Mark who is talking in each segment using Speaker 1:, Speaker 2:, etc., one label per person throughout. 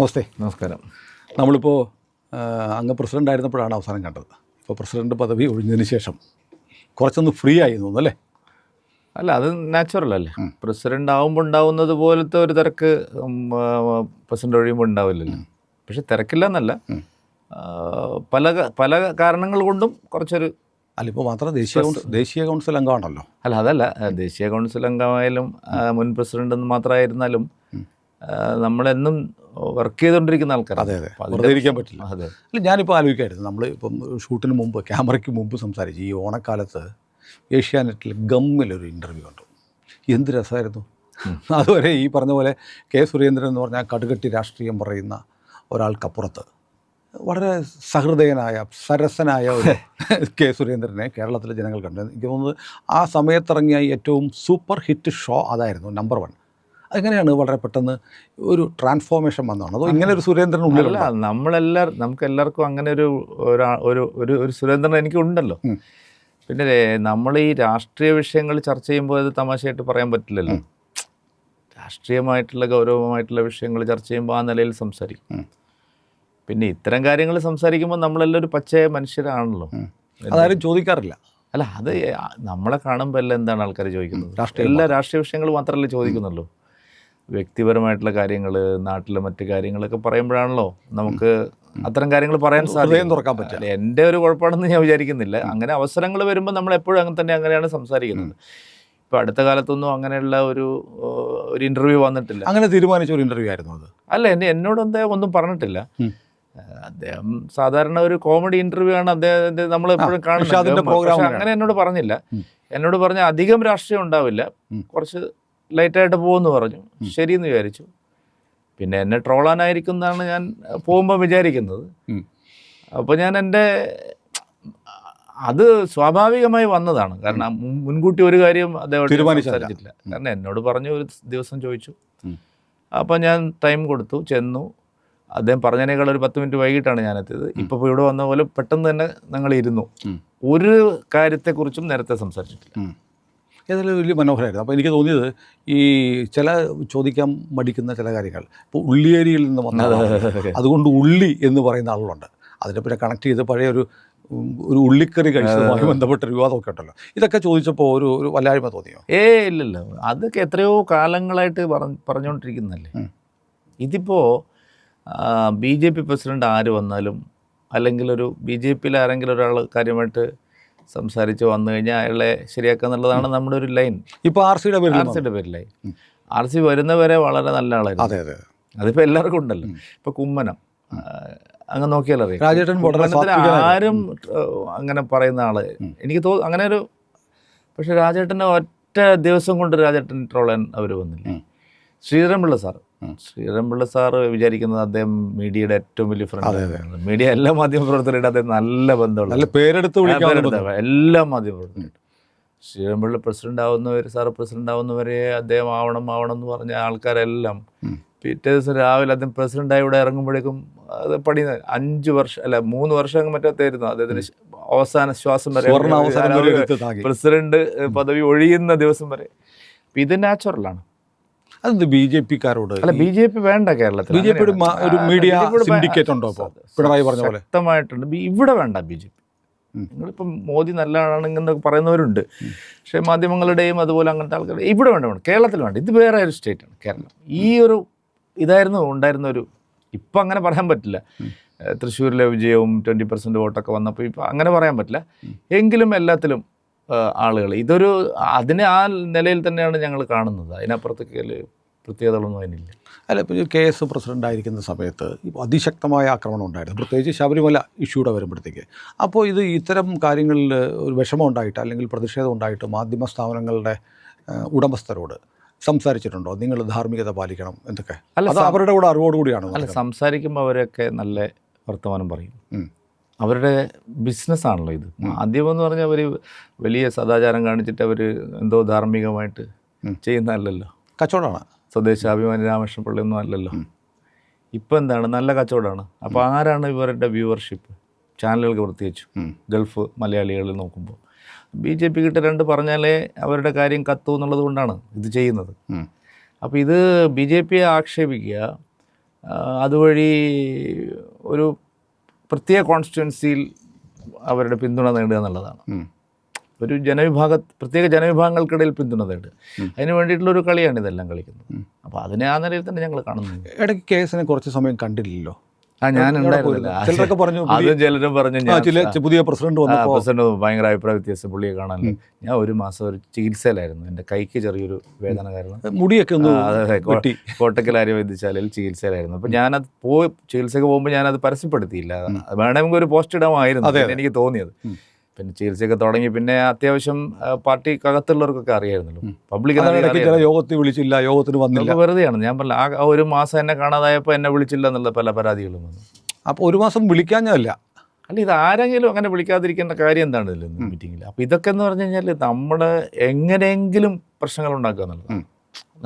Speaker 1: നമസ്തേ.
Speaker 2: നമസ്കാരം.
Speaker 1: നമ്മളിപ്പോൾ അങ്ങ് പ്രസിഡന്റ് ആയിരുന്നപ്പോഴാണ് അവസാനം കണ്ടത്. ഇപ്പോൾ പ്രസിഡന്റ് പദവി ഒഴിഞ്ഞതിന് ശേഷം കുറച്ചൊന്ന് ഫ്രീ ആയി തോന്നുന്നു അല്ലേ?
Speaker 2: അല്ല അത് നാച്ചുറൽ അല്ലേ? പ്രസിഡന്റ് ആകുമ്പോൾ ഉണ്ടാവുന്നത് പോലത്തെ ഒരു തിരക്ക് പ്രസിഡന്റ് ഒഴിയുമ്പോൾ ഉണ്ടാവില്ലല്ലോ. പക്ഷെ തിരക്കില്ല എന്നല്ല പല പല കാരണങ്ങൾ കൊണ്ടും കുറച്ചൊരു
Speaker 1: അല്ല ഇപ്പോൾ മാത്രം ദേശീയ കൗൺസിൽ ദേശീയ കൗൺസിൽ അംഗമാണല്ലോ
Speaker 2: അല്ല അതല്ല. ദേശീയ കൗൺസിൽ അംഗമായാലും മുൻ പ്രസിഡന്റ് മാത്രമായിരുന്നാലും നമ്മളെന്നും വർക്ക് ചെയ്തുകൊണ്ടിരിക്കുന്ന ആൾക്കാർ
Speaker 1: അതെ അതെ. വെറുതെ ഇരിക്കാൻ പറ്റില്ല.
Speaker 2: അതെ.
Speaker 1: അല്ല ഞാനിപ്പോൾ ആലോചിക്കായിരുന്നു. നമ്മൾ ഇപ്പം ഷൂട്ടിന് മുമ്പ് ക്യാമറയ്ക്ക് മുമ്പ് സംസാരിച്ചു ഈ ഓണക്കാലത്ത് ഏഷ്യാനെറ്റിൽ ഗമ്മിലൊരു ഇന്റർവ്യൂ കണ്ടു. എന്ത് രസമായിരുന്നു? അതുവരെ ഈ പറഞ്ഞ പോലെ കെ സുരേന്ദ്രൻ എന്ന് പറഞ്ഞാൽ കടുകട്ടി രാഷ്ട്രീയം പറയുന്ന ഒരാൾക്കപ്പുറത്ത് വളരെ സഹൃദയനായ സരസനായ ഒരു കെ സുരേന്ദ്രനെ കേരളത്തിലെ ജനങ്ങൾ കണ്ടു. എനിക്ക് തോന്നുന്നത് ആ സമയത്തിറങ്ങിയ ഏറ്റവും സൂപ്പർ ഹിറ്റ് ഷോ അതായിരുന്നു നമ്പർ വൺ അതെങ്ങനെയാണ് വളരെ പെട്ടെന്ന് ഒരു ട്രാൻസ്ഫോർമേഷൻ വന്നതാണ്? അതോ ഇങ്ങനെ ഒരു സുരേന്ദ്രൻ ഉള്ളിൽ
Speaker 2: നമ്മളെല്ലാവരും നമുക്ക് എല്ലാവർക്കും അങ്ങനെ ഒരു ഒരാ- ഒരു ഒരു സുരേന്ദ്രൻ എനിക്ക് ഉണ്ടല്ലോ പിന്നെ നമ്മൾ ഈ രാഷ്ട്രീയ വിഷയങ്ങൾ ചർച്ച ചെയ്യുമ്പോൾ അത് തമാശയായിട്ട് പറയാൻ പറ്റില്ലല്ലോ. രാഷ്ട്രീയമായിട്ടുള്ള ഗൗരവമായിട്ടുള്ള വിഷയങ്ങൾ ചർച്ച ചെയ്യുമ്പോൾ ആ നിലയിൽ സംസാരിക്കും. പിന്നെ ഇത്തരം കാര്യങ്ങൾ സംസാരിക്കുമ്പോൾ നമ്മളെല്ലാം ഒരു പച്ചയ മനുഷ്യരാണല്ലോ.
Speaker 1: അതാരും ചോദിക്കാറില്ല.
Speaker 2: അല്ല അത് നമ്മളെ കാണുമ്പോൾ എല്ലാം എന്താണ് ആൾക്കാർ ചോദിക്കുന്നത്? എല്ലാ രാഷ്ട്രീയ വിഷയങ്ങൾ മാത്രമല്ലേ ചോദിക്കുന്നുള്ളൂ. വ്യക്തിപരമായിട്ടുള്ള കാര്യങ്ങൾ നാട്ടിലെ മറ്റു കാര്യങ്ങളൊക്കെ പറയുമ്പോഴാണല്ലോ നമുക്ക് അത്തരം കാര്യങ്ങൾ പറയാൻ
Speaker 1: സാധ്യത തുറക്കാൻ
Speaker 2: പറ്റില്ല. എന്റെ ഒരു കുഴപ്പമാണെന്ന് ഞാൻ വിചാരിക്കുന്നില്ല. അങ്ങനെ അവസരങ്ങൾ വരുമ്പോൾ നമ്മൾ എപ്പോഴും അങ്ങനെ തന്നെ അങ്ങനെയാണ് സംസാരിക്കുന്നത്. ഇപ്പം അടുത്ത കാലത്തൊന്നും അങ്ങനെയുള്ള ഒരു ഒരു ഇന്റർവ്യൂ വന്നിട്ടില്ല.
Speaker 1: അങ്ങനെ തീരുമാനിച്ച ഒരു ഇന്റർവ്യൂ ആയിരുന്നു അത്.
Speaker 2: അല്ല എന്നെ എന്നോട് അദ്ദേഹം ഒന്നും പറഞ്ഞിട്ടില്ല. അദ്ദേഹം സാധാരണ ഒരു കോമഡി ഇന്റർവ്യൂ ആണ് അദ്ദേഹം നമ്മൾ എപ്പോഴും കാണുന്നത്. അങ്ങനെ എന്നോട് പറഞ്ഞില്ല. എന്നോട് പറഞ്ഞ അധികം രാഷ്ട്രീയം ഉണ്ടാവില്ല. കുറച്ച് ലൈറ്റായിട്ട് പോകുമെന്ന് പറഞ്ഞു. ശരിയെന്ന് വിചാരിച്ചു. പിന്നെ എന്നെ ട്രോളാനായിരിക്കും എന്നാണ് ഞാൻ പോകുമ്പോൾ വിചാരിക്കുന്നത്. അപ്പോൾ ഞാൻ എന്റെ അത് സ്വാഭാവികമായി വന്നതാണ്. കാരണം മുൻകൂട്ടി ഒരു കാര്യം അദ്ദേഹം
Speaker 1: തീരുമാനിച്ചതല്ല.
Speaker 2: കാരണം എന്നോട് പറഞ്ഞു ഒരു ദിവസം ചോദിച്ചു.
Speaker 1: ഉം.
Speaker 2: അപ്പോൾ ഞാൻ ടൈം കൊടുത്തു ചെന്നു. അദ്ദേഹം പറഞ്ഞതിനേക്കാൾ ഒരു പത്ത് മിനിറ്റ് വൈകിട്ടാണ് ഞാൻ എത്തിയത്. ഇപ്പോൾ ഇവിടെ വന്ന പോലെ പെട്ടെന്ന് തന്നെ ഞങ്ങൾ ഇരുന്നു. ഒരു കാര്യത്തെക്കുറിച്ചും നേരത്തെ സംസാരിച്ചിട്ടില്ല.
Speaker 1: ഏതായാലും വലിയ മനോഹരമായിരുന്നു. അപ്പോൾ എനിക്ക് തോന്നിയത് ഈ ചില ചോദിക്കാൻ മടിക്കുന്ന ചില കാര്യങ്ങൾ. ഇപ്പോൾ ഉള്ളിയേരിയിൽ നിന്ന് വന്ന അതുകൊണ്ട് ഉള്ളി എന്ന് പറയുന്ന ആളുകളുണ്ട്. അതിനെ പിന്നെ കണക്ട് ചെയ്ത് പഴയ ഒരു ഒരു ഉള്ളിക്കറി കഴിച്ചതുമായി ബന്ധപ്പെട്ട ഒരു വിവാദമൊക്കെ ഉണ്ടല്ലോ. ഇതൊക്കെ ചോദിച്ചപ്പോൾ ഒരു ഒരു വല്ലായ്മ തോന്നിയോ?
Speaker 2: ഏ ഇല്ലല്ല. അതൊക്കെ എത്രയോ കാലങ്ങളായിട്ട് പറഞ്ഞ് പറഞ്ഞുകൊണ്ടിരിക്കുന്നതല്ലേ.
Speaker 1: ഉം.
Speaker 2: ഇതിപ്പോൾ ബി ജെ പി പ്രസിഡന്റ് ആര് വന്നാലും അല്ലെങ്കിൽ ഒരു ബി ജെ പിയിൽ ആരെങ്കിലും ഒരാൾ കാര്യമായിട്ട് സംസാരിച്ച് വന്നു കഴിഞ്ഞാൽ അയാളെ ശരിയാക്കുക എന്നുള്ളതാണ് നമ്മുടെ ഒരു ലൈൻ.
Speaker 1: ഇപ്പോൾ ആർ സിയുടെ പേരിൽ
Speaker 2: ആർ സിയുടെ പേരിലായി ആർ സി വരുന്നവരെ വളരെ നല്ല ആളായിരുന്നു.
Speaker 1: അതെ അതെ
Speaker 2: അതിപ്പോൾ എല്ലാവർക്കും ഉണ്ടല്ലോ. ഇപ്പോൾ കുമ്മനം. അങ്ങ് നോക്കിയാൽ അറിയാം.
Speaker 1: രാജേട്ടൻ
Speaker 2: ആരും അങ്ങനെ പറയുന്ന ആൾ. എനിക്ക് തോ അങ്ങനെ ഒരു പക്ഷെ രാജേട്ടന്റെ ഒറ്റ ദിവസം കൊണ്ട് രാജേട്ടൻ ട്രോളൻ അവർ വന്നില്ല. ശ്രീധരൻപിള്ള സാർ. ശ്രീധരൻപിള്ള സാർ വിചാരിക്കുന്നത് അദ്ദേഹം മീഡിയയുടെ ഏറ്റവും വലിയ ഫ്രണ്ട് മീഡിയ എല്ലാ മാധ്യമ പ്രവർത്തകരുടെ അദ്ദേഹം നല്ല ബന്ധമുള്ള
Speaker 1: നല്ല പേരെടുത്ത്
Speaker 2: എല്ലാ മാധ്യമ പ്രവർത്തകരും ശ്രീധരൻപിള്ള പ്രസിഡന്റ് ആവുന്നവർ സാറ് പ്രസിഡന്റ് ആവുന്നവരെ അദ്ദേഹം ആവണം ആവണം എന്ന് പറഞ്ഞ ആൾക്കാരെല്ലാം. പിറ്റേ ദിവസം രാവിലെ അദ്ദേഹം പ്രസിഡന്റായി ഇവിടെ ഇറങ്ങുമ്പോഴേക്കും അത് പണി അഞ്ച് വർഷം അല്ല മൂന്ന് വർഷം മറ്റായിരുന്നു അദ്ദേഹത്തിന് അവസാന ശ്വാസം വരെ പ്രസിഡന്റ് പദവി ഒഴിയുന്ന ദിവസം വരെ. അപ്പൊ ഇത് നാച്ചുറലാണ്
Speaker 1: അതെന്ത് ബി ജെ പിക്കാരോട്
Speaker 2: അല്ല ബി ജെ പി വേണ്ട കേരളത്തിൽ.
Speaker 1: ബി ജെ പിയുടെ ഒരു മീഡിയ സിൻഡിക്കേറ്റ് ഉണ്ടോ അപ്പോൾ പിണറായി പറഞ്ഞ പോലെ.
Speaker 2: വ്യക്തമായിട്ടുണ്ട് ഇവിടെ വേണ്ട ബി ജെ പി. നിങ്ങളിപ്പം മോദി നല്ലതാണെന്നൊക്കെ പറയുന്നവരുണ്ട്. പക്ഷേ മാധ്യമങ്ങളുടെയും അതുപോലെ അങ്ങനത്തെ ആൾക്കാരുടെ ഇവിടെ വേണ്ട വേണ്ട. കേരളത്തിൽ വേണ്ട. ഇത് വേറെ ഒരു സ്റ്റേറ്റാണ് കേരളം. ഈ ഒരു ഇതായിരുന്നു ഉണ്ടായിരുന്ന ഒരു ഇപ്പം അങ്ങനെ പറയാൻ പറ്റില്ല. തൃശ്ശൂരിലെ വിജയവും ട്വന്റി പെർസെന്റ് വോട്ടൊക്കെ വന്നപ്പോൾ ഇപ്പം അങ്ങനെ പറയാൻ പറ്റില്ല. എങ്കിലും എല്ലാത്തിലും ആളുകൾ. ഇതൊരു അതിനെ ആ നിലയിൽ തന്നെയാണ് ഞങ്ങൾ കാണുന്നത്. അതിനപ്പുറത്തേക്ക് പ്രത്യേകതകളൊന്നും അതിനില്ല.
Speaker 1: അല്ല ഇപ്പോൾ കെ എസ് പ്രസിഡന്റ് ആയിരിക്കുന്ന സമയത്ത് അതിശക്തമായ ആക്രമണം ഉണ്ടായിരുന്നു. പ്രത്യേകിച്ച് ശബരിമല ഇഷ്യൂടെ വരുമ്പോഴത്തേക്ക്. അപ്പോൾ ഇത് ഇത്തരം കാര്യങ്ങളിൽ ഒരു വിഷമം ഉണ്ടായിട്ട് അല്ലെങ്കിൽ പ്രതിഷേധം ഉണ്ടായിട്ട് മാധ്യമ സ്ഥാപനങ്ങളുടെ ഉടമസ്ഥരോട് സംസാരിച്ചിട്ടുണ്ടോ? നിങ്ങൾ ധാർമ്മികത പാലിക്കണം എന്തൊക്കെ
Speaker 2: അല്ല,
Speaker 1: അത് അവരുടെ കൂടെ അറിവോടുകൂടിയാണ്
Speaker 2: അല്ല സംസാരിക്കുമ്പോൾ അവരൊക്കെ നല്ല വർത്തമാനം പറയും. അവരുടെ ബിസിനസ്സാണല്ലോ ഇത്. മാധ്യമം എന്ന് പറഞ്ഞാൽ അവർ വലിയ സദാചാരം കാണിച്ചിട്ട് അവർ എന്തോ ധാർമ്മികമായിട്ട്. ചെയ്യുന്നതല്ലല്ലോ.
Speaker 1: കച്ചവടമാണ്.
Speaker 2: സ്വദേശാഭിമാനി രാമകൃഷ്ണ പിള്ളയൊന്നും അല്ലല്ലോ. ഇപ്പം എന്താണ്? നല്ല കച്ചവടമാണ്. അപ്പോൾ ആരാണ് ഇവരുടെ വ്യൂവർഷിപ്പ് ചാനലുകൾക്ക് പ്രത്യേകിച്ചു. ഗൾഫ് മലയാളികളിൽ നോക്കുമ്പോൾ ബി ജെ പി കിട്ട രണ്ട് പറഞ്ഞാലേ അവരുടെ കാര്യം കത്തു എന്നുള്ളത് കൊണ്ടാണ് ഇത് ചെയ്യുന്നത്. അപ്പോൾ ഇത് ബി ജെ പിയെ ആക്ഷേപിക്കുക അതുവഴി ഒരു പ്രത്യേക കോൺസ്റ്റിറ്റ്യുവൻസിയിൽ അവരുടെ പിന്തുണ നേടുക എന്നുള്ളതാണ്. ഒരു ജനവിഭാഗ പ്രത്യേക ജനവിഭാഗങ്ങൾക്കിടയിൽ പിന്തുണ നേടുക. അതിന് വേണ്ടിയിട്ടുള്ള ഒരു കളിയാണ് ഇതെല്ലാം കളിക്കുന്നത്. അപ്പോൾ അതിനെ ആ നിലയിൽ തന്നെ ഞങ്ങൾ കാണുന്നു
Speaker 1: ഇടയ്ക്ക് കേസിനെ കുറച്ച് സമയം കണ്ടില്ലല്ലോ?
Speaker 2: ആ ഞാൻ
Speaker 1: എവിടെ ചിലരൊക്കെ പറഞ്ഞു
Speaker 2: അതും
Speaker 1: പുതിയ-
Speaker 2: ചിലരും പറഞ്ഞു
Speaker 1: പുതിയ പ്രസിഡന്റ്
Speaker 2: പ്രസിഡന്റ് ഭയങ്കര അഭിപ്രായ വ്യത്യാസം പുള്ളിയെ കാണാൻ. ഞാൻ ഒരു മാസം ഒരു ചികിത്സയിലായിരുന്നു. എന്റെ കൈക്ക് ചെറിയൊരു വേദന കാരണം.
Speaker 1: മുടിയൊക്കെ ഒന്ന്
Speaker 2: കോട്ടക്കൽ ആര്യ വൈദ്യശാലയിൽ ചികിത്സയിലായിരുന്നു. അപ്പം ഞാനത് പോയി ചികിത്സയ്ക്ക് പോകുമ്പോൾ ഞാനത് പരസ്യപ്പെടുത്തിയില്ല. വേണമെങ്കിൽ ഒരു പോസ്റ്റ് ഇടാമായിരുന്നു. എനിക്ക് തോന്നിയത്. പിന്നെ ചികിത്സയൊക്കെ തുടങ്ങി പിന്നെ അത്യാവശ്യം പാർട്ടി പാർട്ടിക്കകത്തുള്ളവർക്കൊക്കെ അറിയായിരുന്നല്ലോ.
Speaker 1: പബ്ലിക് ചില യോഗത്തിൽ വിളിച്ചില്ല യോഗത്തിന് വന്നില്ല.
Speaker 2: വെറുതെയാണ്. ഞാൻ പറഞ്ഞ ആ ഒരു മാസം എന്നെ കാണാതായപ്പോൾ എന്നെ വിളിച്ചില്ല എന്നുള്ള പല പരാതികളും വന്നു.
Speaker 1: അപ്പോൾ ഒരു മാസം വിളിക്കാഞ്ഞല്ല
Speaker 2: അല്ല ഇത് ആരെങ്കിലും അങ്ങനെ വിളിക്കാതിരിക്കേണ്ട കാര്യം എന്താണ് ഇതിൽ മീറ്റിങ്ങിൽ അപ്പോൾ ഇതൊക്കെ എന്ന് പറഞ്ഞു കഴിഞ്ഞാൽ നമ്മൾ എങ്ങനെയെങ്കിലും പ്രശ്നങ്ങൾ ഉണ്ടാക്കുക എന്നുള്ളത്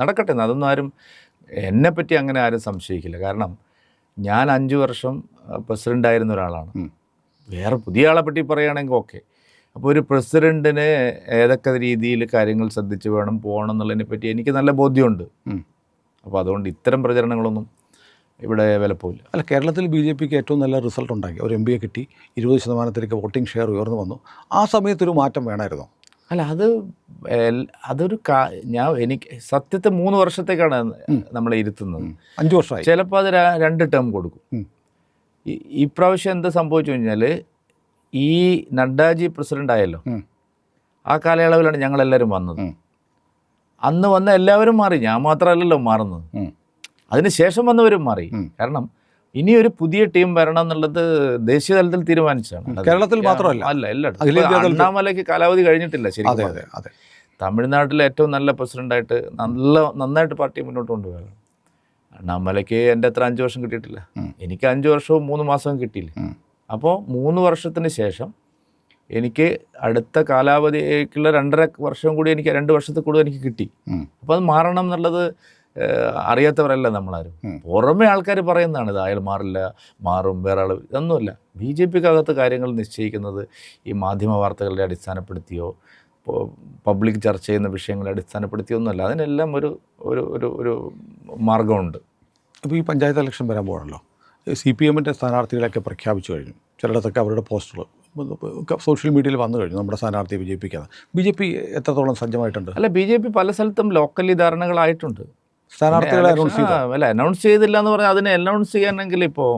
Speaker 2: നടക്കട്ടെ അതൊന്നും ആരും എന്നെ പറ്റി അങ്ങനെ ആരും സംശയിക്കില്ല. കാരണം ഞാൻ അഞ്ച് വർഷം പ്രസിഡന്റ് ആയിരുന്ന ഒരാളാണ്. വേറെ പുതിയ ആളെ പറ്റി പറയുകയാണെങ്കിൽ ഓക്കെ. അപ്പോൾ ഒരു പ്രസിഡന്റിന് ഏതൊക്കെ രീതിയിൽ കാര്യങ്ങൾ ശ്രദ്ധിച്ച് വേണം പോകണം എന്നുള്ളതിനെ പറ്റി എനിക്ക് നല്ല ബോധ്യമുണ്ട്. അപ്പോൾ അതുകൊണ്ട് ഇത്തരം പ്രചരണങ്ങളൊന്നും ഇവിടെ വിലപ്പോയില്ല
Speaker 1: അല്ല കേരളത്തിൽ ബി ജെ പിക്ക് ഏറ്റവും നല്ല റിസൾട്ട് ഉണ്ടാക്കി ഒരു എം പിയെ കിട്ടി ഇരുപത് ശതമാനത്തിലേക്ക് വോട്ടിംഗ് ഷെയർ ഉയർന്നു വന്നു. ആ സമയത്തൊരു മാറ്റം വേണമായിരുന്നു.
Speaker 2: അല്ല അത് അതൊരു കാ- ഞാൻ എനിക്ക് സത്യത്തെ മൂന്ന് വർഷത്തേക്കാണ് നമ്മളെ ഇരുത്തുന്നത്.
Speaker 1: അഞ്ച് വർഷമായി.
Speaker 2: ചിലപ്പോൾ അത് രണ്ട് ടേം കൊടുക്കും. ഇപ്രാവശ്യം എന്താ സംഭവിച്ചു കഴിഞ്ഞാൽ ഈ നഡ്ഡാജി പ്രസിഡന്റ് ആയല്ലോ. ആ കാലയളവിലാണ് ഞങ്ങളെല്ലാവരും വന്നത്. അന്ന് വന്ന എല്ലാവരും മാറി. ഞാൻ മാത്രമല്ലല്ലോ മാറുന്നത്. അതിനുശേഷം ശേഷം വന്നവരും മാറി. കാരണം ഇനി ഒരു പുതിയ ടീം വരണം എന്നുള്ളത് ദേശീയ തലത്തിൽ തീരുമാനിച്ചാണ്
Speaker 1: കേരളത്തിൽ മാത്രമല്ല.
Speaker 2: അല്ല എല്ലായിടത്തും. അണ്ണാമലയ്ക്ക് കാലാവധി കഴിഞ്ഞിട്ടില്ല
Speaker 1: ശരി
Speaker 2: ശരിക്കും തമിഴ്നാട്ടിലെ ഏറ്റവും നല്ല പ്രസിഡന്റായിട്ട് നല്ല നന്നായിട്ട് പാർട്ടി മുന്നോട്ട് കൊണ്ടുപോകാം അണ്ണാമലയ്ക്ക് എന്റെ അത്ര അഞ്ച് വർഷം കിട്ടിയിട്ടില്ല. എനിക്ക് അഞ്ച് വർഷവും മൂന്ന് മാസവും കിട്ടിയില്ല. അപ്പോൾ മൂന്ന് വർഷത്തിന് ശേഷം എനിക്ക് അടുത്ത കാലാവധിക്കുള്ള രണ്ടര വർഷം കൂടി എനിക്ക് രണ്ട് വർഷത്തിൽ കൂടുതൽ എനിക്ക് കിട്ടി. അപ്പോൾ അത് മാറണം എന്നുള്ളത് അറിയാത്തവരല്ല നമ്മളാരും. പുറമെ ആൾക്കാർ പറയുന്നതാണ് ഇത് അയാൾ മാറില്ല മാറും വേറെ ആൾ ഇതൊന്നുമല്ല ബി ജെ പിക്കകത്ത് കാര്യങ്ങൾ നിശ്ചയിക്കുന്നത് ഈ മാധ്യമ വാർത്തകളെ അടിസ്ഥാനപ്പെടുത്തിയോ പബ്ലിക് ചർച്ച ചെയ്യുന്ന വിഷയങ്ങളെ അടിസ്ഥാനപ്പെടുത്തിയൊന്നുമല്ല. അതിനെല്ലാം ഒരു ഒരു ഒരു ഒരു മാർഗമുണ്ട്
Speaker 1: ഇപ്പോൾ ഈ പഞ്ചായത്ത് ഇലക്ഷൻ വരാൻ പോകണല്ലോ സി പി എമ്മിന്റെ സ്ഥാനാർത്ഥികളെയൊക്കെ പ്രഖ്യാപിച്ചു കഴിഞ്ഞു. ചിലയിടത്തൊക്കെ അവരുടെ പോസ്റ്ററുകൾ സോഷ്യൽ മീഡിയയിൽ വന്നു കഴിഞ്ഞു. നമ്മുടെ സ്ഥാനാർത്ഥിയെ വിജയിപ്പിക്കാതെ. ബി ജെ പി എത്രത്തോളം സജ്ജമായിട്ടുണ്ട്?
Speaker 2: അല്ല ബി ജെ പി പല സ്ഥലത്തും ലോക്കലി ധാരണകളായിട്ടുണ്ട്.
Speaker 1: സ്ഥാനാർത്ഥികളെ അനൗൺസ് ചെയ്തു
Speaker 2: അല്ല അനൗൺസ് ചെയ്തില്ല എന്ന് പറഞ്ഞാൽ അതിനെ അനൗൺസ് ചെയ്യാനെങ്കിൽ ഇപ്പോൾ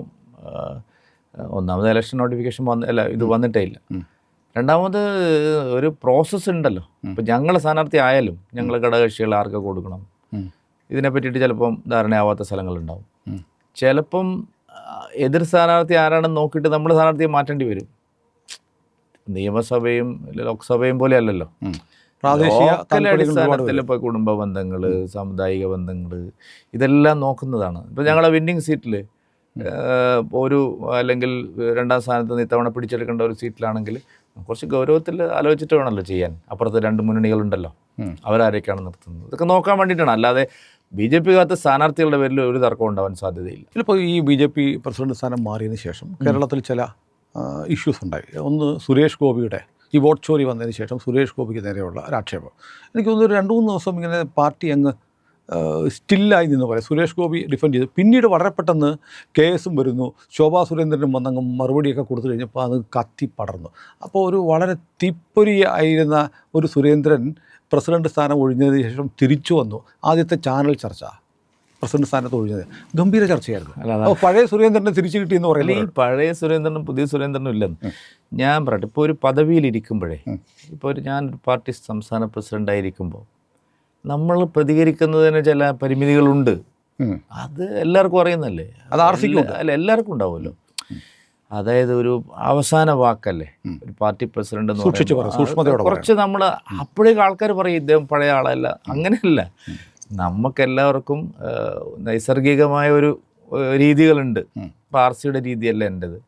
Speaker 2: ഒന്നാമത് ഇലക്ഷൻ നോട്ടിഫിക്കേഷൻ വന്ന് അല്ല ഇത് വന്നിട്ടേ ഇല്ല. രണ്ടാമത് ഒരു പ്രോസസ്സ് ഉണ്ടല്ലോ. ഇപ്പം ഞങ്ങൾ സ്ഥാനാർത്ഥി ആയാലും ഞങ്ങൾ ഘടകകക്ഷികൾ ആർക്ക് കൊടുക്കണം. ഇതിനെ പറ്റിയിട്ട് ചിലപ്പം ധാരണയാവാത്ത സ്ഥലങ്ങളുണ്ടാവും. ചിലപ്പം എതിർ സ്ഥാനാർത്ഥി ആരാണെന്ന് നോക്കിയിട്ട് നമ്മൾ സ്ഥാനാർത്ഥിയെ മാറ്റേണ്ടി വരും. നിയമസഭയും ലോക്സഭയും പോലെ അല്ലല്ലോ. അടിസ്ഥാനത്തിൽ
Speaker 1: ഇപ്പൊ
Speaker 2: ഇപ്പോൾ കുടുംബ ബന്ധങ്ങൾ സാമുദായിക ബന്ധങ്ങൾ ഇതെല്ലാം നോക്കുന്നതാണ്. ഇപ്പോൾ ഞങ്ങളെ വിന്നിങ് സീറ്റിൽ ഒരു അല്ലെങ്കിൽ രണ്ടാം സ്ഥാനത്ത് നിന്ന് ഇത്തവണ പിടിച്ചെടുക്കേണ്ട ഒരു സീറ്റിലാണെങ്കിൽ കുറച്ച് ഗൗരവത്തിൽ ആലോചിച്ചിട്ട് വേണമല്ലോ ചെയ്യാൻ. അപ്പുറത്ത് രണ്ട് മുന്നണികളുണ്ടല്ലോ. അവരാരൊക്കെയാണ് നിർത്തുന്നത്. ഇതൊക്കെ നോക്കാൻ വേണ്ടിയിട്ടാണ്. അല്ലാതെ ബി ജെ പിക്കകത്ത് സ്ഥാനാർത്ഥികളുടെ പേരിൽ ഒരു തർക്കം ഉണ്ടാവാൻ സാധ്യതയില്ല.
Speaker 1: ചിലപ്പോൾ ഈ ബി ജെ പി പ്രസിഡന്റ് സ്ഥാനം മാറിയതിന് ശേഷം കേരളത്തിൽ ചില ഇഷ്യൂസ് ഉണ്ടായി. ഒന്ന് സുരേഷ് ഗോപിയുടെ ഈ വോട്ട് ചോരി വന്നതിന് ശേഷം സുരേഷ് ഗോപിക്ക് നേരെയുള്ള ഒരു ആക്ഷേപം. എനിക്ക് തോന്നുന്നു രണ്ട് മൂന്ന് ദിവസം ഇങ്ങനെ പാർട്ടി അങ്ങ് സ്റ്റില്ലായി നിന്ന് പോലെ സുരേഷ് ഗോപി ഡിഫെൻഡ് ചെയ്തു. പിന്നീട് വളരെ പെട്ടെന്ന് കേസും വരുന്നു. ശോഭാ സുരേന്ദ്രനും വന്നങ്ങ് മറുപടിയൊക്കെ കൊടുത്തു കഴിഞ്ഞപ്പോൾ അത് കത്തി പടർന്നു. അപ്പോൾ ഒരു വളരെ തിപ്പൊരിയായിരുന്ന ഒരു സുരേന്ദ്രൻ പ്രസിഡന്റ് സ്ഥാനം ഒഴിഞ്ഞതിന് ശേഷം തിരിച്ചു വന്നു. ആദ്യത്തെ ചാനൽ ചർച്ച. പ്രസിഡന്റ് സ്ഥാനത്ത് ഒഴിഞ്ഞത്. ഗംഭീര ചർച്ചയായിരുന്നു.
Speaker 2: അല്ല,
Speaker 1: അപ്പോൾ പഴയ സുരേന്ദ്രനെ തിരിച്ചു കിട്ടിയെന്ന്
Speaker 2: പറയുന്നത് ഈ പഴയ സുരേന്ദ്രനും പുതിയ സുരേന്ദ്രനും ഇല്ലെന്ന് ഞാൻ പറയട്ടെ ഇപ്പോൾ ഒരു
Speaker 1: പദവിയിലിരിക്കുമ്പോഴേ.
Speaker 2: ഇപ്പോൾ ഒരു ഞാൻ ഒരു പാർട്ടി സംസ്ഥാന പ്രസിഡന്റ് ആയിരിക്കുമ്പോൾ നമ്മൾ പ്രതികരിക്കുന്നതിന് ചില പരിമിതികളുണ്ട്. അത് എല്ലാവർക്കും അറിയുന്നല്ലേ
Speaker 1: അത്
Speaker 2: ആർഫിക്കും അല്ല എല്ലാവർക്കും ഉണ്ടാവുമല്ലോ. അതായത് ഒരു അവസാന വാക്കല്ലേ? ഒരു പാർട്ടി പ്രസിഡന്റ് എന്ന്
Speaker 1: സൂക്ഷിച്ച് സൂക്ഷ്മതയോടെ
Speaker 2: കുറച്ച് നമ്മൾ അപ്പോഴേക്കും ആൾക്കാർ പറയും ഇദ്ദേഹം പഴയ ആളല്ല. അങ്ങനെയല്ല. നമുക്കെല്ലാവർക്കും നൈസർഗികമായ ഒരു രീതികളുണ്ട്. പാർസിയുടെ രീതിയല്ല എന്റെത്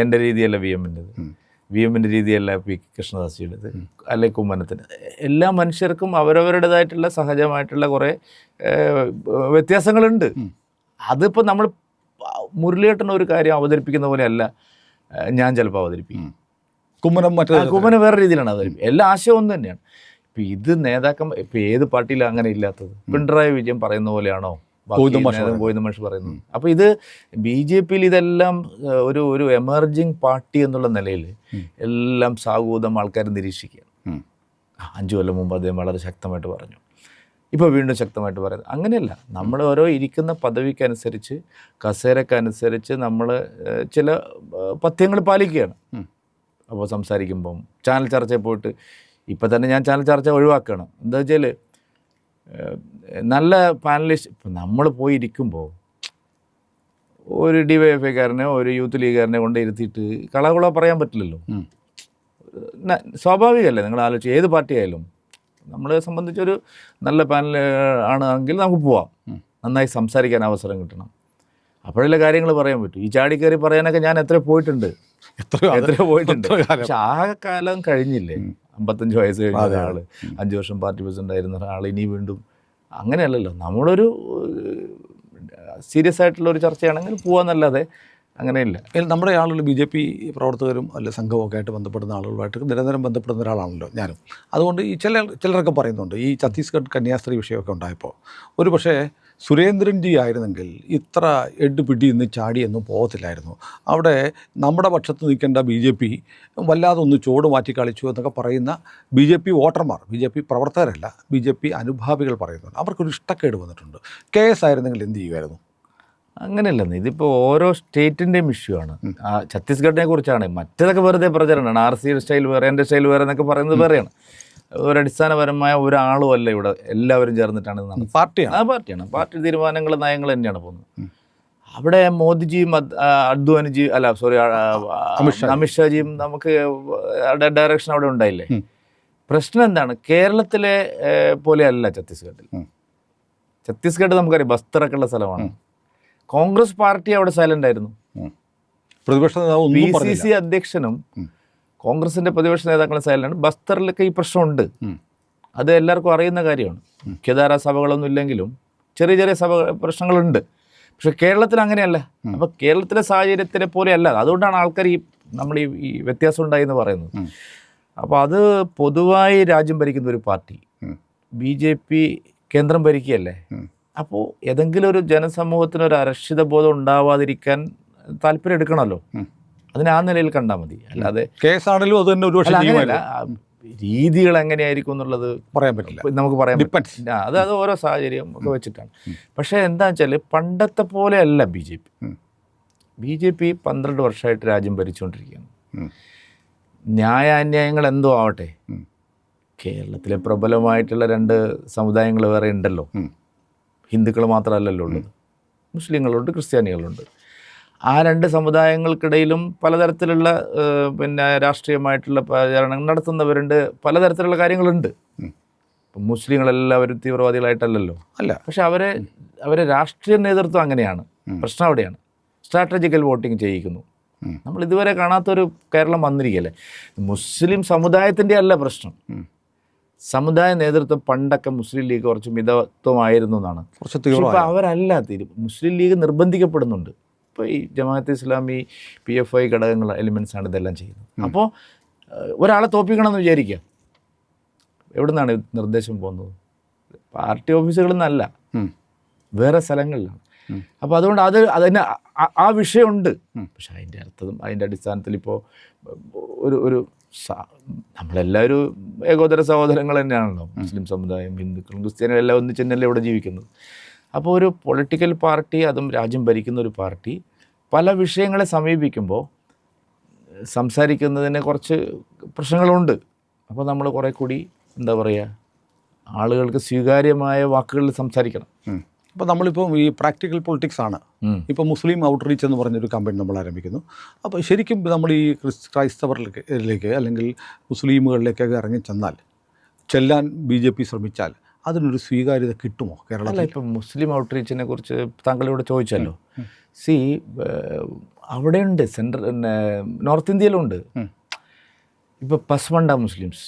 Speaker 2: എന്റെ രീതിയല്ല വി
Speaker 1: എമ്മിന്റെത്.
Speaker 2: വി എമ്മിന്റെ രീതിയല്ല പി കൃഷ്ണദാസിയുടേത് അല്ലെങ്കിൽ കുമ്മനത്തിന്. എല്ലാ മനുഷ്യർക്കും അവരവരുടേതായിട്ടുള്ള സഹജമായിട്ടുള്ള കുറേ വ്യത്യാസങ്ങളുണ്ട്. അതിപ്പോൾ നമ്മൾ മുരളിയേട്ടൻ ഒരു കാര്യം അവതരിപ്പിക്കുന്ന പോലെയല്ല ഞാൻ ചിലപ്പോൾ അവതരിപ്പിക്കും.
Speaker 1: കുമ്മനം മറ്റേ
Speaker 2: കുമ്മനം വേറെ രീതിയിലാണ് അവതരിപ്പിക്കുക. എല്ലാ ആശയവും ഒന്ന് തന്നെയാണ്. ഇപ്പം ഇത് നേതാക്കം ഇപ്പം ഏത് പാർട്ടിയിലും അങ്ങനെ ഇല്ലാത്തത്. പിണറായി വിജയൻ പറയുന്ന പോലെയാണോ?
Speaker 1: ഗോവിന്ദൻ മാഷ്.
Speaker 2: ഗോവിന്ദ മാഷ് പറയുന്നു. അപ്പോൾ ഇത് ബി ജെ പിയിൽ ഇതെല്ലാം ഒരു ഒരു എമർജിങ് പാർട്ടി എന്നുള്ള നിലയിൽ എല്ലാം സാഹോദം ആൾക്കാർ നിരീക്ഷിക്കുക. അഞ്ചു കൊല്ലം മുമ്പ് അദ്ദേഹം വളരെ ശക്തമായിട്ട് പറഞ്ഞു. ഇപ്പോൾ വീണ്ടും ശക്തമായിട്ട് പറയുന്നത് അങ്ങനെയല്ല. നമ്മൾ ഓരോ ഇരിക്കുന്ന പദവിക്കനുസരിച്ച് കസേരക്കനുസരിച്ച് നമ്മൾ ചില പഥ്യങ്ങൾ പാലിക്കുകയാണ്. അപ്പോൾ സംസാരിക്കുമ്പം ചാനൽ ചർച്ചയിൽ പോയിട്ട് ഇപ്പം തന്നെ ഞാൻ ചാനൽ ചർച്ച ഒഴിവാക്കുകയാണ്. എന്താ വെച്ചാൽ നല്ല പാനലിസ്റ്റ് ഇപ്പം നമ്മൾ പോയിരിക്കുമ്പോൾ ഒരു ഡി വൈ എഫ് ഐക്കാരനെ ഒരു യൂത്ത് ലീഗുകാരനെ കൊണ്ട് ഇരുത്തിയിട്ട് കളകുള പറയാൻ പറ്റില്ലല്ലോ. സ്വാഭാവികമല്ലേ നിങ്ങൾ ആലോചിച്ച് ഏത് പാർട്ടി ആയാലും നമ്മളെ സംബന്ധിച്ചൊരു നല്ല പാനൽ ആണെങ്കിൽ നമുക്ക് പോവാം. നന്നായി സംസാരിക്കാൻ അവസരം കിട്ടണം. അപ്പോഴല്ലേ കാര്യങ്ങൾ പറയാൻ പറ്റും. ഈ ചാടിക്കയറി പറയാനൊക്കെ ഞാൻ എത്ര പോയിട്ടുണ്ട്. എത്ര പോയിട്ടുണ്ട്.
Speaker 1: എത്ര കാലം.
Speaker 2: പക്ഷെ ആ കാലം കഴിഞ്ഞില്ലേ? അമ്പത്തഞ്ച് വയസ്സ് കഴിഞ്ഞ ഒരാൾ അഞ്ച് വർഷം പാർട്ടി പ്രസിഡന്റ് ആയിരുന്ന ഒരാൾ ഇനി വീണ്ടും അങ്ങനെയല്ലല്ലോ. നമ്മളൊരു സീരിയസ് ആയിട്ടുള്ള ഒരു ചർച്ചയാണെങ്കിൽ പോവാന്നല്ലാതെ അങ്ങനെയില്ല.
Speaker 1: നമ്മുടെ ആളുകൾ ബി ജെ പി പ്രവർത്തകരും അല്ലെ സംഘമൊക്കെ ആയിട്ട് ബന്ധപ്പെടുന്ന ആളുകളുമായിട്ട് നിരന്തരം ബന്ധപ്പെടുന്ന ഒരാളാണല്ലോ ഞാനും. അതുകൊണ്ട് ഈ ചില ചിലരൊക്കെ പറയുന്നുണ്ട് ഈ ഛത്തീസ്ഗഡ് കന്യാസ്ത്രീ വിഷയമൊക്കെ ഉണ്ടായപ്പോൾ. ഒരു പക്ഷേ സുരേന്ദ്രൻജി ആയിരുന്നെങ്കിൽ ഇത്ര എട്ട് പിടി ഇന്ന് ചാടി എന്നും പോകത്തില്ലായിരുന്നു. അവിടെ നമ്മുടെ പക്ഷത്ത് നിൽക്കേണ്ട ബി ജെ പി വല്ലാതെ ഒന്ന് ചുവട് മാറ്റി കളിച്ചു എന്നൊക്കെ പറയുന്ന ബി ജെ പി വോട്ടർമാർ ബി ജെ പി പ്രവർത്തകരല്ല ബി ജെ പി അനുഭാവികൾ പറയുന്നുണ്ട്. അവർക്കൊരു ഇഷ്ടക്കേട് വന്നിട്ടുണ്ട്. കെ എസ് ആയിരുന്നെങ്കിൽ എന്ത് ചെയ്യുമായിരുന്നു?
Speaker 2: അങ്ങനെയല്ലെന്ന്. ഇതിപ്പോൾ ഓരോ സ്റ്റേറ്റിന്റെയും ഇഷ്യൂ ആണ്. ആ ഛത്തീസ്ഗഡിനെ കുറിച്ചാണ്. മറ്റേതൊക്കെ വെറുതെ പ്രചരണമാണ് ആർ സി സ്റ്റൈൽ വേറെ എന്റെ സ്റ്റൈൽ വേറെ എന്നൊക്കെ പറയുന്നത് വേറെയാണ്. ഒരു അടിസ്ഥാനപരമായ ഒരാളും അല്ല ഇവിടെ. എല്ലാവരും ചേർന്നിട്ടാണ് ഇത് നടന്നത്.
Speaker 1: പാർട്ടിയാണ്.
Speaker 2: ആ പാർട്ടിയാണ്. പാർട്ടി തീരുമാനങ്ങൾ നയങ്ങൾ തന്നെയാണ് പോകുന്നത്. അവിടെ മോദിജിയും അദ്- അദ്വാനിജി അല്ല സോറി
Speaker 1: അമിത്ഷാ.
Speaker 2: അമിത്ഷാജിയും നമുക്ക് ഡയറക്ഷൻ അവിടെ ഉണ്ടായില്ലേ? പ്രശ്നം എന്താണ്? കേരളത്തിലെ പോലെ പോലെയല്ല ഛത്തീസ്ഗഡിൽ. ഛത്തീസ്ഗഡ് നമുക്കറിയാം ബസ്തറൊക്കെ ഉള്ള സ്ഥലമാണ് കോൺഗ്രസ് പാർട്ടി അവിടെ സൈലന്റ് ആയിരുന്നു.
Speaker 1: പ്രതിപക്ഷ നേതാവ്
Speaker 2: സി സി അധ്യക്ഷനും
Speaker 1: ഉം.
Speaker 2: കോൺഗ്രസിന്റെ പ്രതിപക്ഷ നേതാക്കളെ സൈഡിലാണ് ബസ്തറിലൊക്കെ ഈ പ്രശ്നമുണ്ട്. അത് എല്ലാവർക്കും അറിയുന്ന കാര്യമാണ്. മുഖ്യധാര സഭകളൊന്നും ഇല്ലെങ്കിലും ചെറിയ ചെറിയ സഭ പ്രശ്നങ്ങളുണ്ട്. പക്ഷെ കേരളത്തിൽ അങ്ങനെയല്ല. അപ്പോൾ കേരളത്തിലെ സാഹചര്യത്തിലെ പോലെയല്ല. അതുകൊണ്ടാണ് ആൾക്കാർ ഈ നമ്മൾ ഈ വ്യത്യാസം ഉണ്ടായി എന്ന് പറയുന്നത്.
Speaker 1: അപ്പൊ
Speaker 2: അപ്പോൾ അത് പൊതുവായി രാജ്യം ഭരിക്കുന്ന ഒരു പാർട്ടി. ബി ജെ പി കേന്ദ്രം ഭരിക്കുകയല്ലേ? അപ്പോൾ ഏതെങ്കിലും ഒരു ജനസമൂഹത്തിന് ഒരു അരക്ഷിത ബോധം ഉണ്ടാവാതിരിക്കാൻ താല്പര്യം എടുക്കണമല്ലോ. അതിനെ ആ നിലയിൽ കണ്ടാൽ മതി. അല്ലാതെ
Speaker 1: കേസ് ആണെങ്കിലും അത് തന്നെ ഒരു
Speaker 2: രീതികൾ എങ്ങനെയായിരിക്കും എന്നുള്ളത്
Speaker 1: പറയാൻ പറ്റില്ല.
Speaker 2: നമുക്ക് പറയാൻ പറ്റില്ല. അത് അത് ഓരോ സാഹചര്യം ഒക്കെ വെച്ചിട്ടാണ്. പക്ഷേ എന്താ വെച്ചാൽ പണ്ടത്തെ പോലെയല്ല B J P. B J P പന്ത്രണ്ട് വർഷമായിട്ട് രാജ്യം ഭരിച്ചുകൊണ്ടിരിക്കുകയാണ്. ന്യായാന്യായങ്ങൾ എന്തോ ആവട്ടെ. കേരളത്തിലെ പ്രബലമായിട്ടുള്ള രണ്ട് സമുദായങ്ങൾ വേറെ ഉണ്ടല്ലോ. ഹിന്ദുക്കൾ മാത്രമല്ലല്ലോ ഉള്ളത്. മുസ്ലിങ്ങളുണ്ട് ക്രിസ്ത്യാനികളുണ്ട്. ആ രണ്ട് സമുദായങ്ങൾക്കിടയിലും പലതരത്തിലുള്ള പിന്നെ രാഷ്ട്രീയമായിട്ടുള്ള പ്രചാരണങ്ങൾ നടത്തുന്നവരുണ്ട്. പലതരത്തിലുള്ള കാര്യങ്ങളുണ്ട്. ഇപ്പം മുസ്ലിങ്ങളെല്ലാവരും തീവ്രവാദികളായിട്ടല്ലല്ലോ.
Speaker 1: അല്ല.
Speaker 2: പക്ഷെ അവരെ അവരെ രാഷ്ട്രീയ നേതൃത്വം അങ്ങനെയാണ്. പ്രശ്നം അവിടെയാണ്. സ്ട്രാറ്റജിക്കൽ വോട്ടിംഗ് ചെയ്യിക്കുന്നു. നമ്മൾ ഇതുവരെ കാണാത്തൊരു കേരളം വന്നിരിക്കുകയല്ലേ? മുസ്ലിം സമുദായത്തിന്റെ അല്ല പ്രശ്നം. സമുദായ നേതൃത്വം പണ്ടൊക്കെ മുസ്ലിം ലീഗ് കുറച്ച് മിതത്വമായിരുന്നു എന്നാണ്. അവരല്ല തീരും മുസ്ലിം ലീഗ് നിർബന്ധിക്കപ്പെടുന്നുണ്ട്. ഇപ്പോൾ ഈ Jamaat Islami P F I ഘടകങ്ങൾ എലിമെൻസ് ആണ് ഇതെല്ലാം ചെയ്യുന്നത്. അപ്പോൾ ഒരാളെ തോപ്പിക്കണം എന്ന് വിചാരിക്കുക. എവിടെ നിന്നാണ് നിർദ്ദേശം പോകുന്നത്? പാർട്ടി ഓഫീസുകളിൽ നിന്നല്ല വേറെ സ്ഥലങ്ങളിലാണ്. അപ്പോൾ അതുകൊണ്ട് അത് അതിന് ആ- വിഷയമുണ്ട്. പക്ഷെ അതിന്റെ അർത്ഥം അതിന്റെ അടിസ്ഥാനത്തിൽ ഇപ്പോൾ ഒരു ഒരു നമ്മളെല്ലാവരും ഏകോദര സഹോദരങ്ങൾ തന്നെയാണല്ലോ. മുസ്ലിം സമുദായം ഹിന്ദുക്കളും ക്രിസ്ത്യാനികളും എല്ലാം ഒന്നിച്ച് തന്നെയല്ലേ ഇവിടെ ജീവിക്കുന്നത്? അപ്പോൾ ഒരു പൊളിറ്റിക്കൽ പാർട്ടി അതും രാജ്യം ഭരിക്കുന്ന ഒരു പാർട്ടി പല വിഷയങ്ങളെ സമീപിക്കുമ്പോൾ സംസാരിക്കുന്നതിന് കുറച്ച് പ്രശ്നങ്ങളുണ്ട്. അപ്പോൾ നമ്മൾ കുറേ കൂടി എന്താ പറയുക ആളുകൾക്ക് സ്വീകാര്യമായ വാക്കുകളിൽ സംസാരിക്കണം.
Speaker 1: അപ്പോൾ നമ്മളിപ്പോൾ ഈ പ്രാക്ടിക്കൽ പൊളിറ്റിക്സ് ആണ്. ഇപ്പോൾ മുസ്ലിം ഔട്ട്റീച്ച് എന്ന് പറഞ്ഞൊരു കമ്പനി നമ്മൾ ആരംഭിക്കുന്നു. അപ്പോൾ ശരിക്കും നമ്മൾ ഈ ക്രിസ് ക്രൈസ്തവരിലേക്ക് അല്ലെങ്കിൽ മുസ്ലിമുകളിലേക്കൊക്കെ ഇറങ്ങി ചെന്നാൽ ചെല്ലാൻ ബി ജെ പി ശ്രമിച്ചാൽ അതിനൊരു സ്വീകാര്യത കിട്ടുമോ കേരളത്തിൽ?
Speaker 2: ഇപ്പം മുസ്ലിം ഔട്ട്റീച്ചിനെ കുറിച്ച് താങ്കളിവിടെ ചോദിച്ചല്ലോ. സി അവിടെയുണ്ട് സെൻട്രൽ നോർത്ത് ഇന്ത്യയിലുണ്ട്.
Speaker 1: ഇപ്പൊ
Speaker 2: ഇപ്പോൾ പസ്മണ്ട മുസ്ലിംസ്.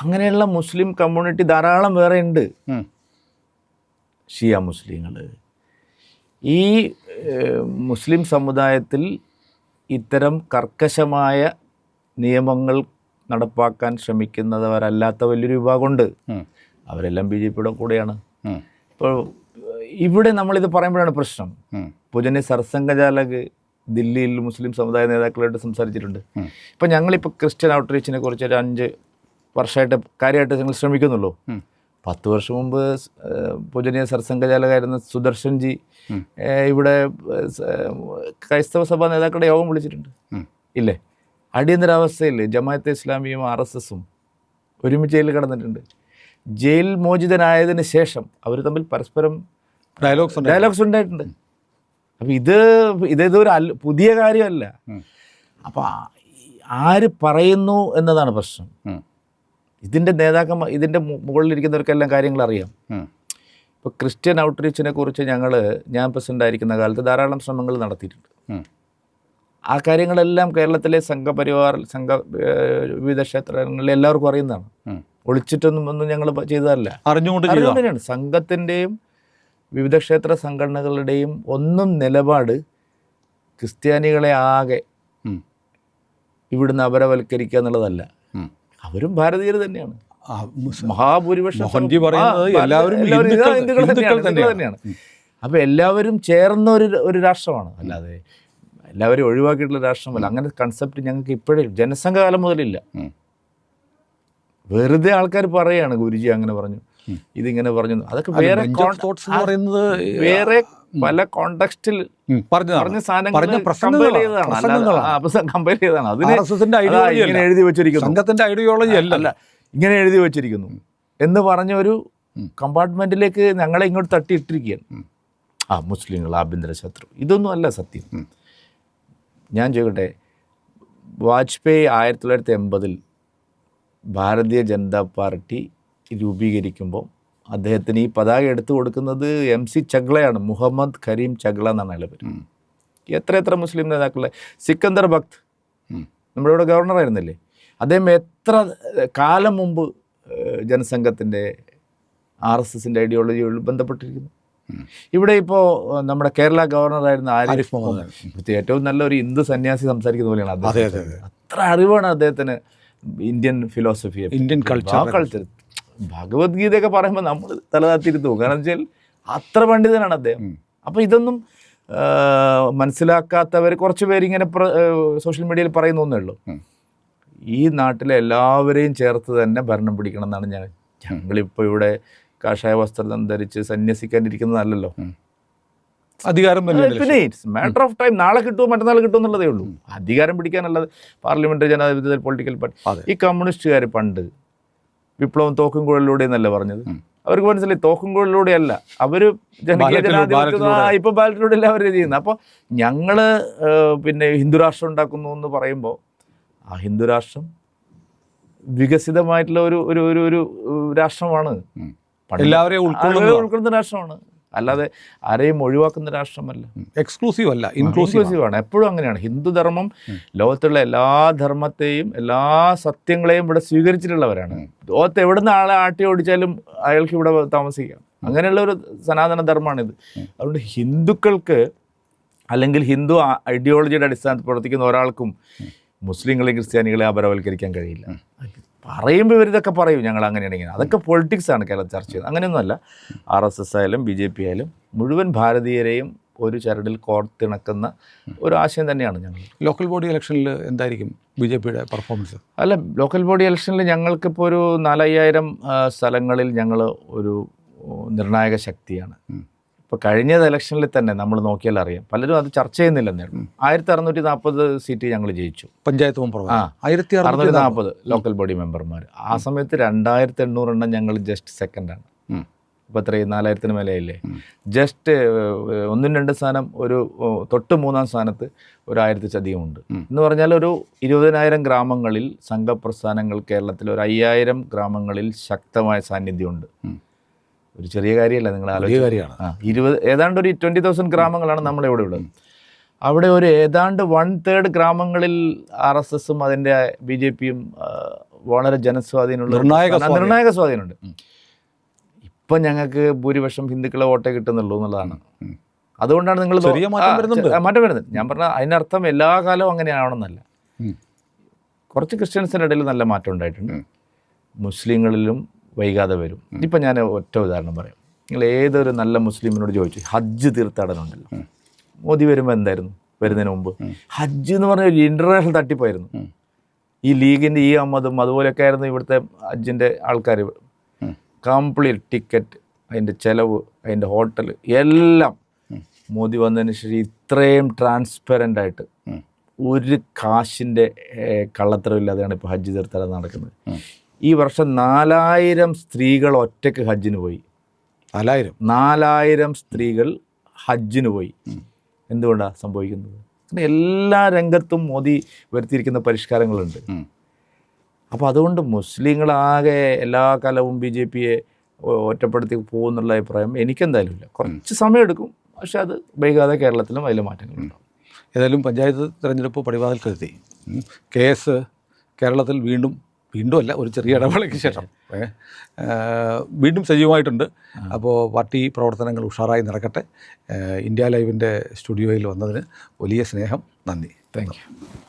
Speaker 2: അങ്ങനെയുള്ള മുസ്ലിം കമ്മ്യൂണിറ്റി ധാരാളം വേറെ ഉണ്ട്. ഷിയ മുസ്ലിങ്ങൾ ഈ മുസ്ലിം സമുദായത്തിൽ ഇത്തരം കർക്കശമായ നിയമങ്ങൾ നടപ്പാക്കാൻ ശ്രമിക്കുന്നവരല്ലാത്ത വലിയൊരു വിഭാഗമുണ്ട്. അവരെല്ലാം ബി ജെ പിയുടെ കൂടെയാണ്. ഇപ്പോൾ ഇവിടെ നമ്മളിത് പറയുമ്പോഴാണ് പ്രശ്നം. പൂജനെ സർസംഘചാലക് ദില്ലിയിൽ മുസ്ലിം സമുദായ നേതാക്കളായിട്ട് സംസാരിച്ചിട്ടുണ്ട്. ഇപ്പം ഞങ്ങളിപ്പോൾ ക്രിസ്ത്യൻ ഔട്ട്റീച്ചിനെ കുറിച്ച് ഒരു അഞ്ച് വർഷമായിട്ട് കാര്യമായിട്ട് ഞങ്ങൾ ശ്രമിക്കുന്നുള്ളൂ. പത്ത് വർഷം മുമ്പ് പൂജനീയ സർസംഘചാലകായിരുന്ന സുദർശൻ ജി ഇവിടെ ക്രൈസ്തവ സഭാ നേതാക്കളുടെ യോഗം വിളിച്ചിട്ടുണ്ട് ഇല്ലേ അടിയന്തരാവസ്ഥയിൽ ജമാഅത്തെ ഇസ്ലാമിയും ആർ എസ് എസും ഒരുമിച്ച് ജയിലിൽ കിടന്നിട്ടുണ്ട് ജയിൽ മോചിതനായതിനു ശേഷം അവർ തമ്മിൽ പരസ്പരം
Speaker 1: ഡയലോഗ്സ്
Speaker 2: ഡയലോഗ്സ് ഉണ്ടായിട്ടുണ്ട് അപ്പം ഇത് ഇതൊരു അല്ല പുതിയ കാര്യമല്ല. അപ്പം ആര് പറയുന്നു എന്നതാണ് പ്രശ്നം. ഇതിന്റെ നേതാക്കന്മാർ ഇതിന്റെ മുകളിലിരിക്കുന്നവർക്കെല്ലാം കാര്യങ്ങൾ അറിയാം. ഇപ്പോൾ ക്രിസ്ത്യൻ ഔട്ട്റീച്ചിനെ കുറിച്ച് ഞങ്ങൾ ഞാൻ പ്രസിഡന്റ് ആയിരിക്കുന്ന കാലത്ത് ധാരാളം ശ്രമങ്ങൾ നടത്തിയിട്ടുണ്ട്. ആ കാര്യങ്ങളെല്ലാം കേരളത്തിലെ സംഘപരിവാർ സംഘ വിവിധ ക്ഷേത്രങ്ങളിൽ എല്ലാവർക്കും അറിയുന്നതാണ്. ഒളിച്ചിട്ടൊന്നും ഒന്നും ഞങ്ങൾ ചെയ്തതല്ല.
Speaker 1: അറിഞ്ഞുകൊണ്ട്
Speaker 2: സംഘത്തിന്റെയും വിവിധ ക്ഷേത്ര സംഘടനകളുടെയും ഒന്നും നിലപാട് ക്രിസ്ത്യാനികളെ ആകെ. ഇവിടുന്ന് അപരവൽക്കരിക്കുക എന്നുള്ളതല്ല. അവരും ഭാരതീയർ തന്നെയാണ്. മഹാഭൂരിപക്ഷം
Speaker 1: പറയുന്നത് എല്ലാവരും ഹിന്ദുക്കൾ-.
Speaker 2: തന്നെയാണ്. അപ്പോൾ എല്ലാവരും ചേർന്ന ഒരു ഒരു രാഷ്ട്രമാണ്. അല്ലാതെ എല്ലാവരും ഒഴിവാക്കിയിട്ടുള്ള രാഷ്ട്രമല്ല അങ്ങനെ കൺസെപ്റ്റ് ഞങ്ങൾക്ക് ഇപ്പോഴേ ജനസംഘകാലം മുതലില്ല. വെറുതെ ആൾക്കാർ പറയാണ് ഗുരുജി അങ്ങനെ പറഞ്ഞു. ഇതിങ്ങനെ പറഞ്ഞു. അതൊക്കെ വേറെ
Speaker 1: പറയുന്നത്
Speaker 2: വേറെ പല കോണ്ടക്സ്റ്റിൽ. പറഞ്ഞ
Speaker 1: പറഞ്ഞ
Speaker 2: സാധനങ്ങൾ എഴുതി വെച്ചിരിക്കുന്നു.
Speaker 1: സംഘത്തിന്റെ ഐഡിയോളജി അല്ല
Speaker 2: ഇങ്ങനെ എഴുതി വെച്ചിരിക്കുന്നു. എന്ന് പറഞ്ഞ ഒരു കമ്പാർട്ട്മെന്റിലേക്ക് ഞങ്ങളെ ഇങ്ങോട്ട് തട്ടിയിട്ടിരിക്കുകയാണ്. ആ മുസ്ലിങ്ങൾ ആഭ്യന്തര ശത്രു ഇതൊന്നും അല്ല സത്യം. ഞാൻ ചോദിക്കട്ടെ വാജ്പേയി ആയിരത്തി തൊള്ളായിരത്തി എൺപതിൽ ഭാരതീയ ജനതാ പാർട്ടി രൂപീകരിക്കുമ്പോൾ അദ്ദേഹത്തിന് ഈ പതാക എടുത്തു കൊടുക്കുന്നത് എം സി ചഗ്ലയാണ് മുഹമ്മദ് കരീം ചഗ്ല എന്നാണ് അയാളുടെ പേര് എത്ര എത്ര മുസ്ലിം നേതാക്കളെ സിക്കന്ദർ ഭക്ത്. നമ്മുടെ ഇവിടെ ഗവർണറായിരുന്നില്ലേ അദ്ദേഹം എത്ര കാലം മുമ്പ് ജനസംഘത്തിന്റെ ആർ എസ് എസിന്റെ ഐഡിയോളജിയോട് ബന്ധപ്പെട്ടിരിക്കുന്നു. ഇവിടെ ഇപ്പോൾ നമ്മുടെ കേരള ഗവർണറായിരുന്ന
Speaker 1: ആരിഫ്
Speaker 2: ആരിഫ്
Speaker 1: മുഹമ്മദ്
Speaker 2: ഏറ്റവും നല്ല ഏറ്റവും നല്ലൊരു ഹിന്ദു സന്യാസി സംസാരിക്കുന്ന പോലെയാണ് അദ്ദേഹം. അത്ര അറിവാണ് അദ്ദേഹത്തിന് Indian philosophy
Speaker 1: Indian culture
Speaker 2: culture ഭഗവത്ഗീതയൊക്കെ പറയുമ്പോൾ നമ്മൾ തലതാത്തിരുത്തു. കാരണം വെച്ചാൽ അത്ര പണ്ഡിതനാണ് അദ്ദേഹം. അപ്പോൾ ഇതൊന്നും മനസ്സിലാക്കാത്തവർ കുറച്ച് പേര് ഇങ്ങനെ സോഷ്യൽ മീഡിയയിൽ പറയുന്ന ഒന്നേ ഉള്ളൂ. ഈ നാട്ടിലെ എല്ലാവരെയും ചേർത്ത് തന്നെ ഭരണം പിടിക്കണം എന്നാണ് ഞാൻ. ഞങ്ങളിപ്പോൾ ഇവിടെ കാഷായ വസ്ത്രം ധരിച്ച് സന്യസിക്കാനിരിക്കുന്നതല്ലോ
Speaker 1: അധികാരം
Speaker 2: പിന്നെ ഇറ്റ്സ് മാറ്റർ ഓഫ് ടൈം നാളെ കിട്ടുമോ മറ്റന്നാൾ കിട്ടുമോ എന്നുള്ളതേ ഉള്ളൂ. അധികാരം പിടിക്കാനുള്ളത് പാർലമെന്ററി ജനാധിപത്യത്തിൽ പൊളിറ്റിക്കൽ പാർട്ടി. ഈ കമ്മ്യൂണിസ്റ്റുകാർ പണ്ട് വിപ്ലവം തോക്കും കുഴലിലൂടെ എന്നല്ല പറഞ്ഞത്? അവർക്ക് മനസ്സിലായി തോക്കും കുഴലിലൂടെയല്ല അവർ ജനകീയ
Speaker 1: ബാലറ്റിലൂടെ-
Speaker 2: ജനാധിപത്യം ഇപ്പൊ അല്ല അവർ ചെയ്യുന്നത്? അപ്പോൾ ഞങ്ങൾ പിന്നെ ഹിന്ദുരാഷ്ട്രം ഉണ്ടാക്കുന്നു എന്ന് പറയുമ്പോൾ ആ ഹിന്ദുരാഷ്ട്രം വികസിതമായിട്ടുള്ള ഒരു ഒരു ഒരു രാഷ്ട്രമാണ്.
Speaker 1: എല്ലാവരെയും ഉൾക്കൊള്ളുന്ന
Speaker 2: രാഷ്ട്രമാണ്. അല്ലാതെ ആരെയും ഒഴിവാക്കുന്ന രാഷ്ട്രമല്ല.
Speaker 1: എക്സ്ക്ലൂസീവ് അല്ല ഇൻക്ലൂസീവ്
Speaker 2: ആണ്. എപ്പോഴും അങ്ങനെയാണ്. ഹിന്ദുധർമ്മം ലോകത്തുള്ള എല്ലാ ധർമ്മത്തെയും എല്ലാ സത്യങ്ങളെയും ഇവിടെ സ്വീകരിച്ചിട്ടുള്ളവരാണ്. ലോകത്ത് എവിടുന്ന് ആളെ ആട്ടി ഓടിച്ചാലും അയാൾക്ക് ഇവിടെ താമസിക്കാം. അങ്ങനെയുള്ള ഒരു സനാതന ധർമ്മമാണിത്. അതുകൊണ്ട് ഹിന്ദുക്കൾക്ക് അല്ലെങ്കിൽ ഹിന്ദു ഐഡിയോളജിയുടെ അടിസ്ഥാനത്തിൽ പ്രവർത്തിക്കുന്ന ഒരാൾക്കും മുസ്ലിങ്ങളെയും ക്രിസ്ത്യാനികളെ അപരവൽക്കരിക്കാൻ കഴിയില്ല. പറയുമ്പോൾ ഇവരിതൊക്കെ പറയും. ഞങ്ങൾ അങ്ങനെയാണ് ഇങ്ങനെ. അതൊക്കെ പൊളിറ്റിക്സാണ് കേരളത്തിൽ ചർച്ച ചെയ്യുന്നത്. അങ്ങനെയൊന്നുമല്ല. ആർ എസ് എസ് ആയാലും ബി ജെ പി ആയാലും മുഴുവൻ ഭാരതീയരെയും ഒരു ചരടിൽ കോർത്തിണക്കുന്ന ഒരു ആശയം തന്നെയാണ് ഞങ്ങൾ.
Speaker 1: ലോക്കൽ ബോഡി ഇലക്ഷനിൽ എന്തായിരിക്കും ബി ജെ പിയുടെ പെർഫോമൻസ്
Speaker 2: അല്ല ലോക്കൽ ബോഡി ഇലക്ഷനിൽ ഞങ്ങൾക്കിപ്പോൾ ഒരു നാലയ്യായിരം സ്ഥലങ്ങളിൽ ഞങ്ങൾ ഒരു നിർണായക ശക്തിയാണ്. ഇപ്പോൾ കഴിഞ്ഞ ഇലക്ഷനിൽ തന്നെ നമ്മൾ നോക്കിയാൽ അറിയാം. പലരും അത് ചർച്ച ചെയ്യുന്നില്ല ഉള്ളൂ. ആയിരത്തി അറുന്നൂറ്റി നാൽപ്പത് സീറ്റ് ഞങ്ങൾ ജയിച്ചു.
Speaker 1: പഞ്ചായത്ത് മെമ്പർ
Speaker 2: ആ.
Speaker 1: ആയിരത്തി
Speaker 2: അറുന്നൂറ്റി നാൽപ്പത് ലോക്കൽ ബോഡി മെമ്പർമാർ ആ സമയത്ത് രണ്ടായിരത്തി എണ്ണൂറ് എണ്ണം ഞങ്ങൾ ജസ്റ്റ് സെക്കൻഡാണ്
Speaker 1: ആണ്.
Speaker 2: ഇപ്പോൾ ഇത്രയും നാലായിരത്തിന് മേലെയല്ലേ ജസ്റ്റ് ഒന്നും രണ്ട് സ്ഥാനം ഒരു തൊട്ട് മൂന്നാം സ്ഥാനത്ത് ഒരു ആയിരത്തി ഉണ്ട്. എന്ന് പറഞ്ഞാൽ ഒരു ഇരുപതിനായിരം ഗ്രാമങ്ങളിൽ സംഘപ്രസ്ഥാനങ്ങൾ കേരളത്തിൽ ഒരു അയ്യായിരം ഗ്രാമങ്ങളിൽ ശക്തമായ സാന്നിധ്യമുണ്ട്. ഒരു ചെറിയ കാര്യമല്ല നിങ്ങൾ ആലോചിച്ച
Speaker 1: കാര്യമാണ്.
Speaker 2: ഇരുപത് ഏതാണ്ട് ഒരു ട്വന്റി തൗസൻഡ് ഗ്രാമങ്ങളാണ് നമ്മളിവിടെ ഇവിടെ ഉള്ളത്. അവിടെ ഒരു ഏതാണ്ട് വൺ തേർഡ് ഗ്രാമങ്ങളിൽ ആർ എസ് എസും അതിന്റെ ബി ജെ പിയും വളരെ ജനസ്വാധീനമുള്ള
Speaker 1: നിർണായക
Speaker 2: സ്വാധീനമുണ്ട്. ഇപ്പം ഞങ്ങൾക്ക് ഭൂരിപക്ഷം ഹിന്ദുക്കളെ വോട്ടേ കിട്ടുന്നുള്ളൂ എന്നുള്ളതാണ്. അതുകൊണ്ടാണ് നിങ്ങൾ
Speaker 1: മാറ്റം
Speaker 2: വരുന്നത്. ഞാൻ പറഞ്ഞ അതിനർത്ഥം എല്ലാ കാലവും അങ്ങനെ ആവണമെന്നല്ല കുറച്ച് ക്രിസ്ത്യൻസിന്റെ ഇടയിൽ നല്ല മാറ്റം ഉണ്ടായിട്ടുണ്ട്. മുസ്ലിങ്ങളിലും വൈകാതെ വരും. ഇപ്പം ഞാൻ ഒറ്റ ഉദാഹരണം പറയാം. നിങ്ങൾ ഏതൊരു നല്ല മുസ്ലിമിനോട് ചോദിച്ചു ഹജ്ജ് തീർത്ഥാടനം ഉണ്ടല്ലോ മോദി വരുമ്പോൾ എന്തായിരുന്നു? വരുന്നതിന് മുമ്പ് ഹജ്ജ് എന്ന് പറഞ്ഞ ഒരു ഇന്റർനാഷണൽ തട്ടിപ്പായിരുന്നു. ഈ ലീഗിന്റെ ഈ അമ്മതും അതുപോലെയൊക്കെ ആയിരുന്നു ഇവിടുത്തെ ഹജ്ജിന്റെ ആൾക്കാർ കംപ്ലീറ്റ് ടിക്കറ്റ് അതിന്റെ ചിലവ് അതിന്റെ ഹോട്ടൽ എല്ലാം മോദി വന്നതിന് ശേഷം ഇത്രയും ട്രാൻസ്പെറന്റ് ആയിട്ട് ഒരു കാശിന്റെ കള്ളത്തരമില്ലാതെയാണ് ഇപ്പോൾ ഹജ്ജ് തീർത്ഥാടനം നടക്കുന്നത്. ഈ വർഷം നാലായിരം സ്ത്രീകൾ ഒറ്റയ്ക്ക് ഹജ്ജിന് പോയി.
Speaker 1: നാലായിരം?
Speaker 2: നാലായിരം സ്ത്രീകൾ ഹജ്ജിന് പോയി. എന്തുകൊണ്ടാണ് സംഭവിക്കുന്നത്? അങ്ങനെ എല്ലാ രംഗത്തും മോദി വരുത്തിയിരിക്കുന്ന പരിഷ്കാരങ്ങളുണ്ട്. അപ്പോൾ അതുകൊണ്ട് മുസ്ലിങ്ങളാകെ എല്ലാ കാലവും ബി ജെ പിയെ ഒറ്റപ്പെടുത്തി പോകുന്നുള്ള അഭിപ്രായം എനിക്കെന്തായാലും ഇല്ല. കുറച്ച് സമയമെടുക്കും. പക്ഷെ അത് വൈകാതെ കേരളത്തിലും അതിൽ മാറ്റങ്ങളുണ്ടാവും
Speaker 1: ഏതായാലും പഞ്ചായത്ത് തിരഞ്ഞെടുപ്പ് പടിവാതിൽക്കെത്തി. കേസ് കേരളത്തിൽ വീണ്ടും വീണ്ടും അല്ല ഒരു ചെറിയ ഇടവേളയ്ക്ക് ശേഷം. വീണ്ടും സജീവമായിട്ടുണ്ട്. അപ്പോൾ പാർട്ടി പ്രവർത്തനങ്ങൾ ഉഷാറായി നടക്കട്ടെ. ഇന്ത്യ ലൈവിന്റെ സ്റ്റുഡിയോയിൽ വന്നതിന് വലിയ സ്നേഹം. നന്ദി.
Speaker 2: Thank you.